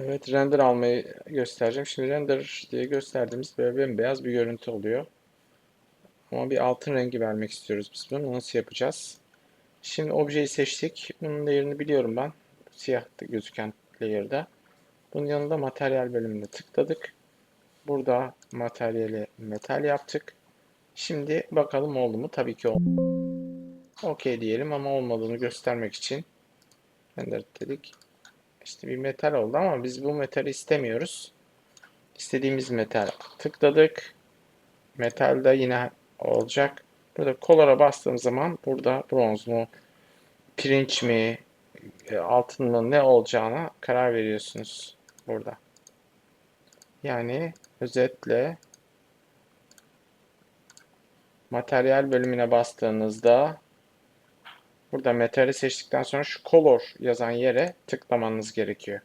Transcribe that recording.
render almayı göstereceğim. Şimdi render diye gösterdiğimiz böyle bembeyaz bir görüntü oluyor. Ama bir altın rengi vermek istiyoruz biz bunu. Nasıl yapacağız? Şimdi objeyi seçtik. Bunun layer'ını biliyorum ben. Siyah gözüken layer'da. Bunun yanında materyal bölümüne tıkladık. Burada materyali metal yaptık. Şimdi bakalım oldu mu? Tabii ki oldu. Okey diyelim ama olmadığını göstermek için render dedik. İşte bir metal oldu ama biz bu metali istemiyoruz. İstediğimiz metal tıkladık. Metal de yine olacak. Burada color'a bastığım zaman burada bronz mu, pirinç mi, e, altın mı ne olacağına karar veriyorsunuz burada. Yani özetle materyal bölümüne bastığınızda burada metali seçtikten sonra şu color yazan yere tıklamanız gerekiyor.